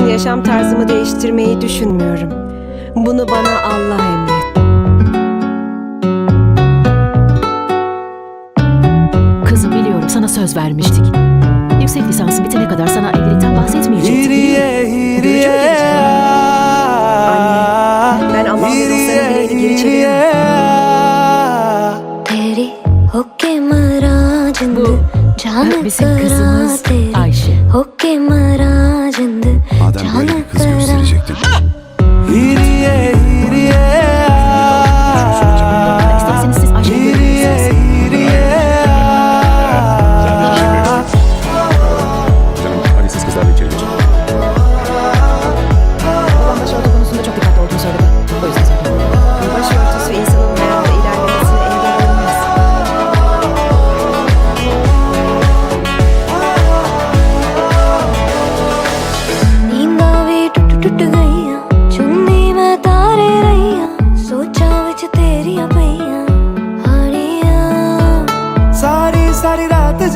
için yaşam tarzımı değiştirmeyi düşünmüyorum. Bunu bana Allah emret. Kızım biliyorum sana söz vermiştik. Yüksek lisansın bitene kadar sana evlilikten bahsetmeyecektik. Hiriye, hiriye. Şey. Anne, ben Allah ve dostlarım dileğini geri çeviriyorum. Bu bizim kızımız Ayşe kız gösterecektin.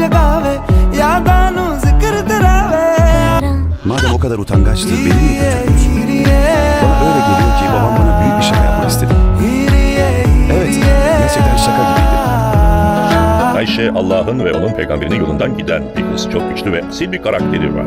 ਜਗਾਵੇ ਯਾਦਾਂ ਨੂੰ ਜ਼ਿਕਰ ਤਰਾਵੇ Madem o kadar utangaçtı beni niye götürmüyorsun? Bana öyle geliyor ki babam bana büyük bir şaka yapmak istedi. Evet, gerçekten şaka gibiydi. Ayşe Allah'ın ve onun peygamberinin yolundan giden bir kız. Çok güçlü ve asil bir karakteri var.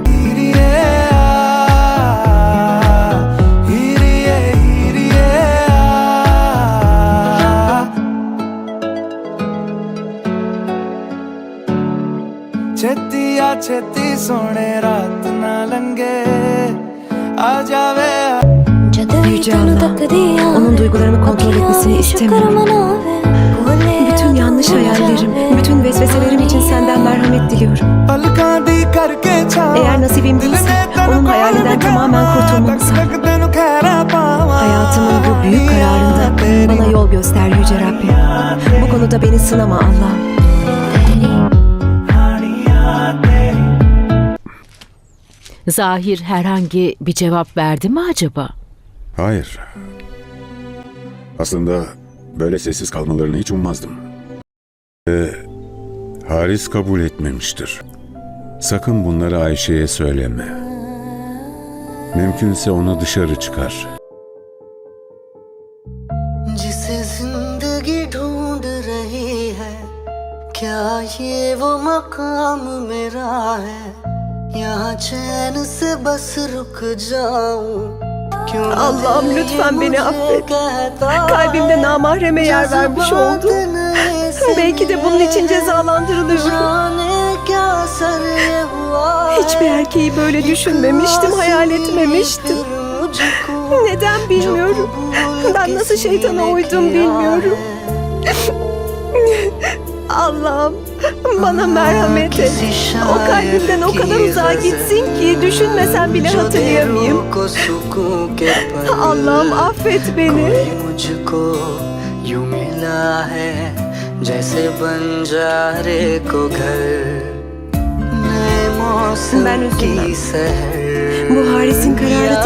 ਛੇਤੀ ਸੋਹਣੇ ਰਾਤ ਨਾ ਲੰਗੇ ਆ ਜਾਵੇ Heyecanla onun duygularımı kontrol etmesini istemiyorum. Bütün yanlış hayallerim, bütün vesveselerim için senden merhamet diliyorum. Eğer nasibim değilse onun hayalinden tamamen kurtulmamı Hayatımın bu büyük kararında bana yol göster Yüce Rabbim. Bu konuda beni sınama Allah'ım. Zahir herhangi bir cevap verdi mi acaba? Hayır. Aslında böyle sessiz kalmalarını hiç ummazdım. Ee, Haris kabul etmemiştir. Sakın bunları Ayşe'ye söyleme. Mümkünse onu dışarı çıkar. जिसे जिंदगी ढूंढ रही है क्या ये वो मकाम मेरा है यहाँ चैन से बस रुक जाऊं क्यों न Allah'ım दिल lütfen ये beni मुझे affet. कहता Kalbimde namahreme yer vermiş जज्बात oldum. नए Belki de bunun için सिरे cezalandırılıyorum. जाने क्या असर ये हुआ Hiçbir erkeği böyle düşünmemiştim, hayal etmemiştim. Neden bilmiyorum. Ben nasıl şeytana uydum bilmiyorum. Allah'ım bana merhamet et. O kalbimden o kadar uzağa gitsin ki düşünmesen bile hatırlayamayayım. Allah'ım affet beni. Ben üzüldüm. Bu Haris'in kararı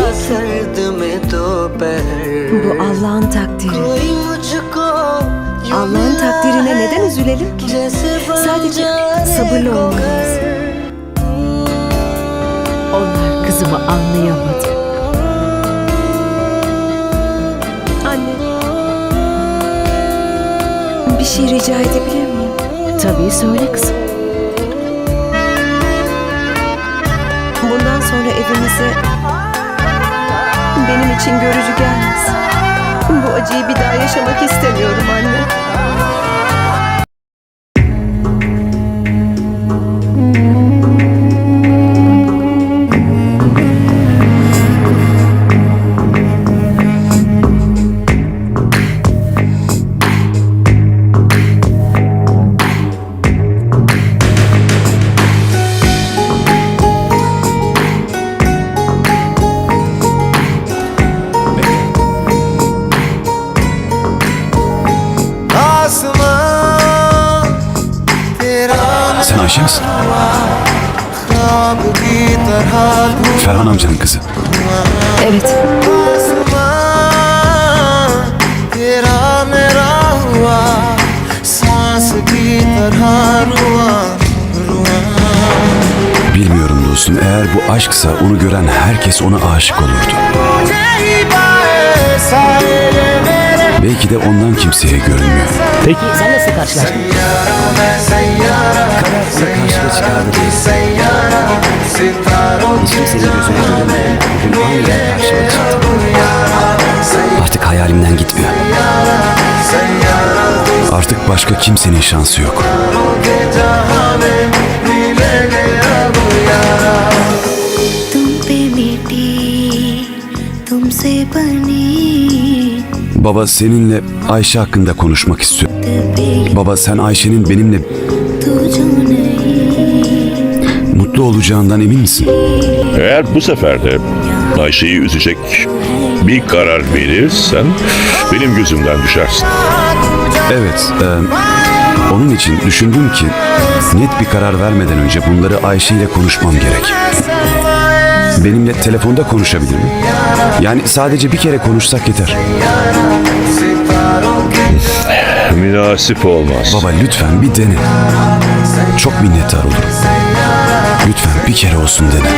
sabırlı olmalıyız. Onlar kızımı anlayamadı. Anne. Bir şey rica edebilir miyim? Tabii söyle kızım. Bundan sonra evimize benim için görücü gelmez. Bu acıyı bir daha yaşamak istemiyorum anne. Sen Ayşe misin? Ferhan amcanın kızı. Evet. Bilmiyorum dostum eğer bu aşksa onu gören herkes ona aşık olurdu. Belki de ondan kimseye görünmüyor. Peki sen nasıl karşılaştın? Karşıma çıkardı Hiç kimsenin gözüne görünmeden bugün aniden karşıma çıktı. Artık hayalimden gitmiyor. Artık başka kimsenin şansı yok. Baba seninle Ayşe hakkında konuşmak istiyorum. Baba sen Ayşe'nin benimle mutlu olacağından emin misin? Eğer bu sefer de Ayşe'yi üzecek bir karar verirsen benim gözümden düşersin. Evet, e, onun için düşündüm ki net bir karar vermeden önce bunları Ayşe ile konuşmam gerek. Benimle telefonda konuşabilir mi? Yani sadece bir kere konuşsak yeter. Münasip olmaz. Baba lütfen bir dene. Çok minnettar olurum. Lütfen bir kere olsun dene.